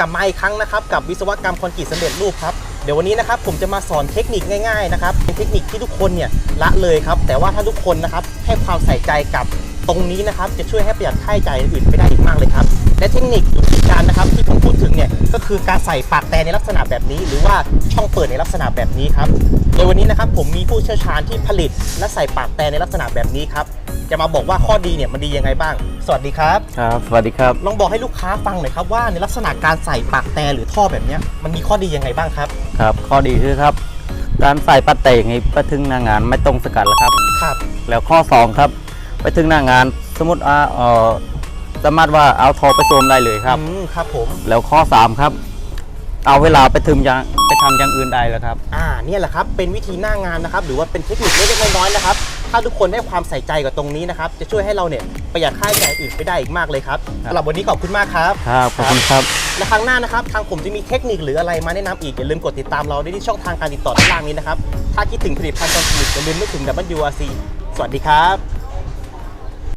กลับมาอีกครั้งนะครับกับวิศวกรรมคอนกรีตสำเร็จรูปครับเดี๋ยววันนี้นะครับผมจะมาสอนเทคนิคง่ายๆนะครับเป็นเทคนิคที่ทุกคนเนี่ยละเลยครับแต่ว่าถ้าทุกคนนะครับให้ความใส่ใจกับตรงนี้นะครับจะช่วยให้ประหยัดค่าใช้จ่ายอื่นไปได้อีกมากเลยครับและเทคนิคอยู่ที่การนะครับที่ผมพูด คือการใส่ปากแต่ในลักษณะแบบนี้ หรือว่าช่องเปิดในลักษณะแบบนี้ครับโดยวันนี้นะครับผมมีผู้เชี่ยวชาญที่ผลิต และใส่ปากแต่ในลักษณะแบบนี้ครับจะมาบอกว่าข้อดีเนี่ยมันดียังไงบ้าง สวัสดีครับ ครับ สวัสดีครับ ลองบอกให้ลูกค้าฟังหน่อยครับว่าในลักษณะการใส่ปากแต่หรือท่อแบบเนี้ยมันมีข้อดียังไงบ้างครับ ครับ ข้อดีคือครับ การใส่ปัดเตะอย่างนี้ไปถึงหน้างานไม่ต้องสกัดแล้วครับ ครับ แล้วข้อ 2 ครับ ไปถึงหน้างานสมมติว่าเออ สามารถว่าเอาทอไปโซมได้เลยครับ อืมครับผม แล้วข้อ 3 ครับ เอาเวลาไปถึงอย่างไปทำอย่างอื่นได้แล้วครับ อ่าเนี่ยแหละครับเป็นวิธีหน้างานนะครับ หรือว่าเป็นเทคนิคเล็กๆน้อยๆนะครับ ถ้าทุกคนให้ความใส่ใจกับตรงนี้นะครับ จะช่วยให้เราเนี่ยประหยัดค่าใช้จ่ายอื่นไปได้อีกมากเลยครับครับ สำหรับวันนี้ขอบคุณมากครับ ครับขอบคุณครับ และครั้งหน้านะครับ ทางผมจะมีเทคนิคหรืออะไรมาแนะนำอีก อย่าลืมกดติดตามเราได้ที่ช่องทางการติดต่อด้านล่างนี้นะครับ ถ้าคิดถึงผลิตภัณฑ์คอนกรีตอย่าลืมนึกถึง WRC สวัสดีครับ